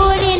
করে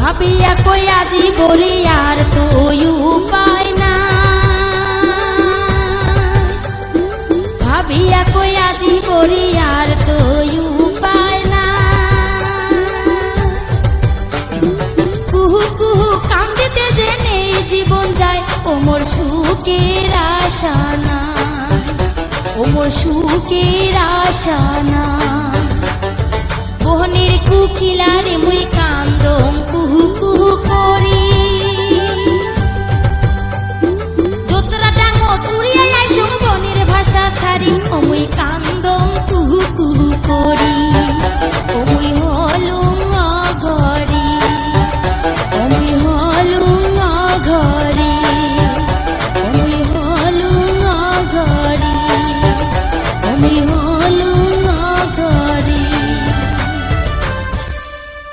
ভাবিয়া কই আজি বলি আর তুই উপায় না। ভাবিয়া কই আজি বলি আর তুই উপায় না। কুহু কুহু কান্দিতে যে নেই জীবন যায় ওমর সুখের আশা না। ওমর সুখের আশা না। বহনের কুকিলারে মুই কুহু